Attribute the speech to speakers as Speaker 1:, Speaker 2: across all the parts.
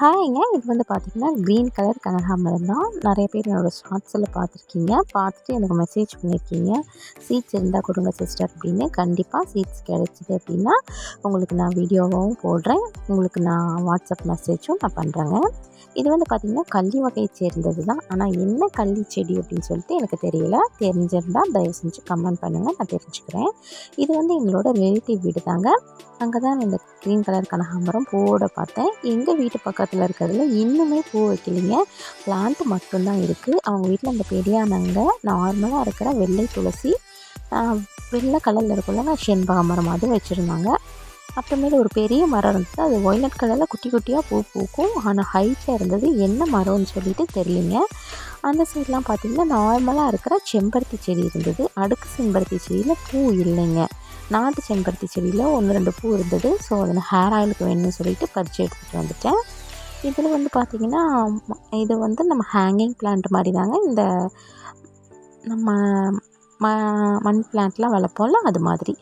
Speaker 1: ஹாய்ங்க இது வந்து பார்த்திங்கன்னா க்ரீன் கலர் கனகாமரம் தான். நிறைய பேர் என்னோடய ஷார்ட்ஸில் பார்த்துருக்கீங்க பார்த்துட்டு எனக்கு மெசேஜ் பண்ணியிருக்கீங்க சீட்ஸ் இருந்தால் கொடுங்க சிஸ்டர் அப்படின்னு. கண்டிப்பாக சீட்ஸ் கிடைச்சிது அப்படின்னா உங்களுக்கு நான் வீடியோவாகவும் போடுறேன். உங்களுக்கு நான் வாட்ஸ்அப் மெசேஜும் நான் பண்ணுறேங்க இது வந்து பார்த்திங்கன்னா கள்ளி வகையை சேர்ந்தது தான். ஆனால் என்ன கள்ளி செடி அப்படின்னு சொல்லிட்டு எனக்கு தெரியல. தெரிஞ்சிருந்தால் தயவு செஞ்சு கமெண்ட் பண்ணுங்கள் நான் தெரிஞ்சுக்கிறேன். இது வந்து எங்களோட ரிலேட்டிவ் வீடு தாங்க அங்கே தான் இந்த க்ரீன் கலர் கனகாம்பரம் போட பார்த்தேன். எங்கள் வீட்டு பக்கத்தில் இருக்கிறதுல இன்னுமே பூ வைக்கலைங்க. பிளான்ட் மட்டும்தான் இருக்குது அவங்க வீட்டில் அந்த பெரியானங்க நார்மலாக இருக்கிற வெள்ளை துளசி வெள்ளை கலரில் இருக்குள்ள செண்பக மரம் அது வச்சுருந்தாங்க. அப்புறமேல ஒரு பெரிய மரம் இருந்தது. அது ஒய்லட் கலரில் குட்டி குட்டியாக பூ பூக்கும். ஆனால் ஹைட்டில் இருந்தது என்ன மரம்னு சொல்லிட்டு தெரியலிங்க. அந்த சைட்லாம் பார்த்திங்கன்னா நார்மலாக இருக்கிற செம்பருத்தி செடி இருந்தது. அடுக்கு செம்பருத்தி செடியில் பூ இல்லைங்க. நாட்டு செம்பருத்தி செடியில் ஒன்று ரெண்டு பூ இருந்தது. ஸோ அதில் ஹேர் ஆயிலுக்கு வேணும்னு சொல்லிட்டு பறித்து எடுத்துகிட்டு வந்துட்டேன். இதில் வந்து பார்த்திங்கன்னா இது வந்து நம்ம ஹேங்கிங் பிளான்ட் மாதிரி தாங்க. இந்த நம்ம ம மண் பிளான்ட்லாம் வளர்ப்போம்ல அது மாதிரி.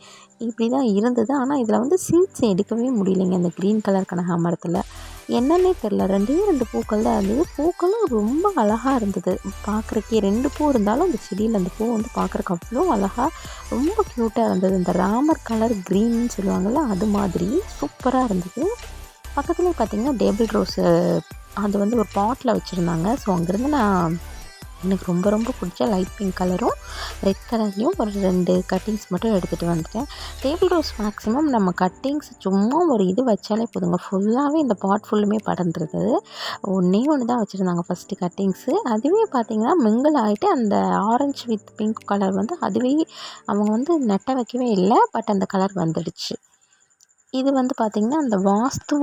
Speaker 1: இப்படி தான் இருந்தது. ஆனால் இதில் வந்து சீட்ஸ் எடுக்கவே முடியலைங்க. இந்த க்ரீன் கலர் கனகாம்பரத்தில் என்னன்னே தெரில ரெண்டே ரெண்டு பூக்கள் தான் இருந்தது. பூக்களும் ரொம்ப அழகாக இருந்தது. பார்க்குறக்கே ரெண்டு பூ இருந்தாலும் அந்த செடியில் அந்த பூ வந்து பார்க்குறக்கு அவ்வளோ அழகாக ரொம்ப க்யூட்டாக இருந்தது. இந்த ராமர் கலர் க்ரீன்னு சொல்லுவாங்கள்ல அது மாதிரி சூப்பராக இருந்தது. பக்கத்துலேயே பார்த்திங்கன்னா டேபிள் ரோஸு அது வந்து ஒரு பாட்டில் வச்சுருந்தாங்க. ஸோ அங்கேருந்து நான் எனக்கு ரொம்ப ரொம்ப பிடிச்ச லைட் பிங்க் கலரும் ரெட் கலர்லேயும் ஒரு ரெண்டு கட்டிங்ஸ் மட்டும் எடுத்துகிட்டு வந்துட்டேன். டேபிள் ரோஸ் மேக்ஸிமம் நம்ம கட்டிங்ஸ் சும்மா ஒரு இது வச்சாலே போதுங்க. ஃபுல்லாகவே இந்த பாட் ஃபுல்லுமே படர்ந்துருது. ஒன்றே ஒன்று தான் வச்சுருந்தாங்க ஃபஸ்ட்டு கட்டிங்ஸு அதுவே பார்த்திங்கன்னா மிங்கிள் ஆகிட்டு அந்த ஆரஞ்சு வித் பிங்க் கலர் வந்து அதுவே அவங்க வந்து நெட்டை வைக்கவே இல்லை பட் அந்த கலர் வந்துடுச்சு. இது வந்து பார்த்திங்கன்னா அந்த வாஸ்து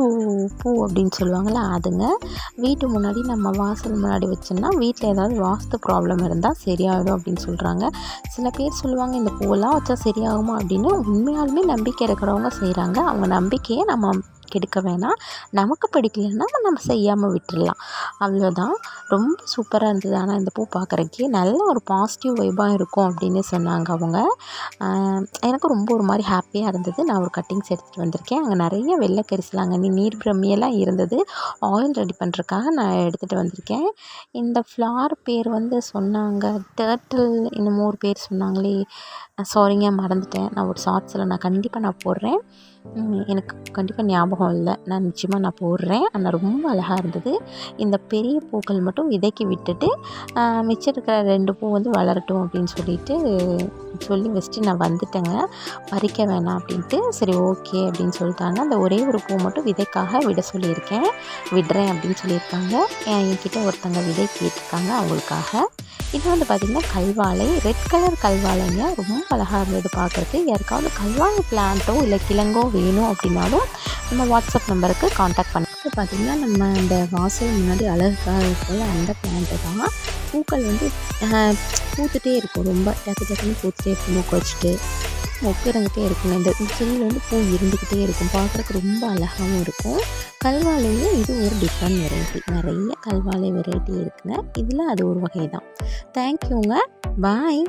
Speaker 1: பூ அப்படின்னு சொல்லுவாங்கள்ல அதுங்க. வீட்டு முன்னாடி நம்ம வாசல் முன்னாடி வச்சோம்னா வீட்டில் ஏதாவது வாஸ்து ப்ராப்ளம் இருந்தால் சரியாயிடும் அப்படின்னு சொல்கிறாங்க சில பேர் சொல்லுவாங்க இந்த பூவெல்லாம் வச்சா சரியாகுமா அப்படின்னு. உண்மையாலுமே நம்பிக்கை இருக்கிறவங்க செய்கிறாங்க அவங்க நம்பிக்கையை நம்ம கெடுக்க வேணாம். நமக்கு பிடிக்கலன்னா நம்ம செய்யாமல் விட்டுடலாம் அவ்வளோதான் ரொம்ப சூப்பராக இருந்தது. ஆனால் இந்த பூ பார்க்குறக்கே நல்ல ஒரு பாசிட்டிவ் வைபாக இருக்கும் அப்படின்னு சொன்னாங்க அவங்க. எனக்கு ரொம்ப ஒரு மாதிரி ஹாப்பியாக இருந்தது. நான் ஒரு கட்டிங்ஸ் எடுத்துகிட்டு வந்திருக்கேன். அங்கே நிறைய வெள்ளை கரிசலாங்கண்ணி நீர் பிரம்மியெல்லாம் இருந்தது. ஆயில் ரெடி பண்ணுறதுக்காக நான் எடுத்துகிட்டு வந்திருக்கேன். இந்த ஃப்ளார் பேர் வந்து சொன்னாங்க. டேர்ட்டில் இன்னும் ஒரு பேர் சொன்னாங்களே. சாரிங்க மறந்துட்டேன். நான் ஒரு ஷார்ட்ஸில் நான் கண்டிப்பாக நான் போடுறேன். எனக்கு கண்டிப்பாக ஞாபகம் இல்லை நான் நிச்சயமாக நான் போடுறேன். ஆனால் ரொம்ப அழகாக இருந்தது. இந்த பெரிய பூக்கள் மட்டும் விதைக்கி விட்டுட்டு மிச்சம் இருக்கிற ரெண்டு பூ வந்து வளரட்டும் அப்படின்னு சொல்லிட்டு சொல்லி வச்சுட்டு நான் வந்துட்டேங்க. பறிக்க வேணாம் அப்படின்ட்டு சரி ஓகே அப்படின்னு சொல்லிட்டாங்க. அந்த ஒரே ஒரு பூ மட்டும் விதைக்காக விட சொல்லியிருக்கேன். விடுறேன் அப்படின்னு சொல்லியிருக்காங்க. என்கிட்ட ஒருத்தங்க விதை கேட்டிருக்காங்க அவங்களுக்காக. இது வந்து பார்த்திங்கன்னா கல்வாழை ரெட் கலர் கல்வாழைங்க. ரொம்ப அழகாக இருந்தது பார்க்குறதுக்கு யாருக்காவது கல்வாழை பிளான்ட்டோ இல்லை கிழங்கோ வேணும் அப்படின்னாலும் நம்ம வாட்ஸ்அப் நம்பருக்கு காண்டாக்ட் பண்ண பார்த்திங்கன்னா நம்ம அந்த வாசல் முன்னாடி அழகாக இருக்குல்ல அந்த பிளான்ட்டு தான் பூக்கள் வந்து பூத்துட்டே இருக்கும். ரொம்ப டக்கு டக்குன்னு பூத்துட்டே இருக்கும் வச்சுட்டு. மொக்கு இருந்துகிட்டே இருக்குங்க இந்த செடியில் வந்து பூ இருந்துக்கிட்டே இருக்கும். பார்க்குறக்கு ரொம்ப அழகாகவும் இருக்கும். கல்வாழையில் இது ஒரு டிஃப்ரெண்ட் வெரைட்டி நிறைய கல்வாழை வெரைட்டி இருக்குங்க. இதில் அது ஒரு வகை தான் தேங்க்யூங்க பாய்